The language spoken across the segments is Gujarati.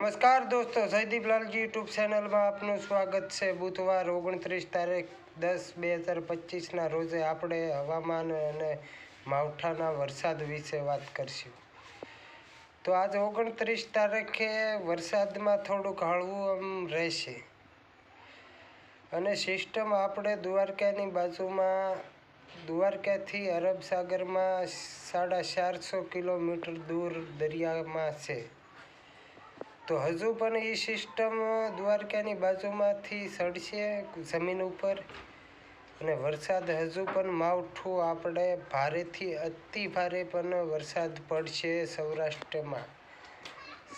નમસ્કાર દોસ્તો, જયદીપ લાલજી યુટ્યુબ ચેનલમાં આપનું સ્વાગત છે. બુધવાર ઓગણત્રીસ તારીખ દસ બે હજાર પચીસના રોજે આપણે હવામાન અને માવઠાના વરસાદ વિશે વાત કરશું. તો આજ ઓગણત્રીસ તારીખે વરસાદમાં થોડુંક હળવું આમ રહેશે. અને સિસ્ટમ આપણે દ્વારકાની બાજુમાં, દ્વારકાથી અરબ સાગરમાં સાડા ચારસો કિલોમીટર દૂર દરિયામાં છે. તો હજુ પણ એ સિસ્ટમ દ્વારકાની બાજુમાંથી સડશે જમીન ઉપર. અને વરસાદ હજુ પણ માવઠું આપણે ભારેથી અતિ ભારે પણ વરસાદ પડશે સૌરાષ્ટ્રમાં.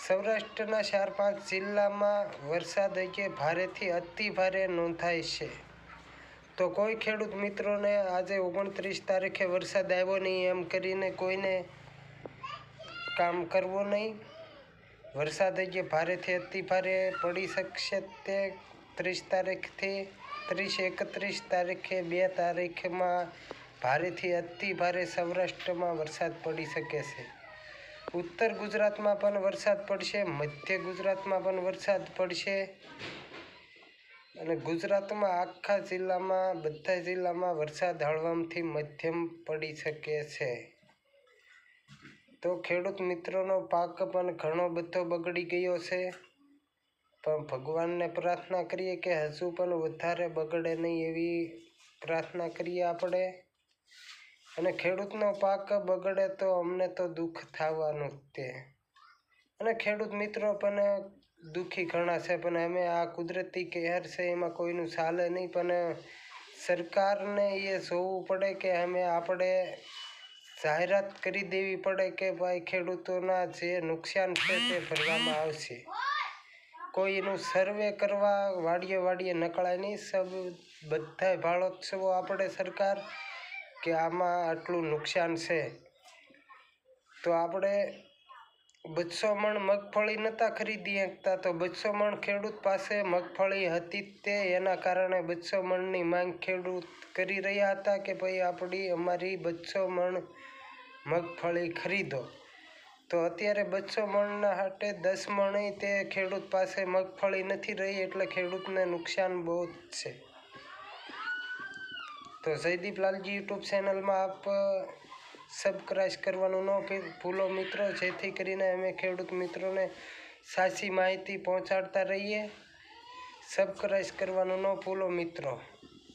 સૌરાષ્ટ્રના ચાર પાંચ જિલ્લામાં વરસાદ કે ભારેથી અતિ ભારે નોંધાય છે. તો કોઈ ખેડૂત મિત્રોને આજે ઓગણત્રીસ તારીખે વરસાદ આવ્યો નહીં એમ કરીને કોઈને કામ કરવું નહીં. વરસાદ જે ભારેથી અતિ ભારે પડી શકશે તે ત્રીસ તારીખથી ત્રીસ એકત્રીસ તારીખે બે તારીખમાં ભારેથી અતિ ભારે સૌરાષ્ટ્રમાં વરસાદ પડી શકે છે. ઉત્તર ગુજરાતમાં પણ વરસાદ પડશે, મધ્ય ગુજરાતમાં પણ વરસાદ પડશે અને ગુજરાતમાં આખા જિલ્લામાં, બધા જિલ્લામાં વરસાદ હળવામથી મધ્યમ પડી શકે છે. તો ખેડૂત મિત્રોનો પાક પણ ઘણો બધો બગડી ગયો છે. પણ ભગવાનને પ્રાર્થના કરીએ કે હજુ પણ વધારે બગડે નહીં એવી પ્રાર્થના કરીએ આપણે. અને ખેડૂતનો પાક બગડે તો અમને તો દુઃખ થવાનું જ તે. અને ખેડૂત મિત્રો પણ દુઃખી ઘણા છે, પણ અમે આ કુદરતી કહેર છે, એમાં કોઈનું ચાલે નહીં. પણ સરકારને એ જોવું પડે કે અમે આપણે જાહેરાત કરી દેવી પડે કે ભાઈ ખેડૂતોના જે નુકસાન છે તે ભરવામાં આવશે. કોઈનું સર્વે કરવા વાડીએ વાડીએ નકળાય નહીં. સબ બધાય ભાળોત્સવો આપણે સરકાર કે આમાં આટલું નુકસાન છે. તો આપણે બસો મણ મગફળી નહોતા ખરીદી શકતા તો બસો મણ ખેડૂત પાસે મગફળી હતી તે. એના કારણે બસો મણની માંગ ખેડૂત કરી રહ્યા હતા કે ભાઈ આપણી અમારી બસો મણ મગફળી ખરીદો. તો અત્યારે બસો મણના હાટે દસ મણે તે ખેડૂત પાસે મગફળી નથી રહી એટલે ખેડૂતને નુકસાન બહુ જ છે. તો જયદીપ લાલજી યુટ્યુબ ચેનલમાં આપ સબસ્ક્રાઈબ કરવાનું ન ભૂલો મિત્રો, જેથી કરીને અમે ખેડૂત મિત્રોને સાચી માહિતી પહોંચાડતા રહીએ. સબસ્ક્રાઈબ કરવાનું ન ભૂલો મિત્રો.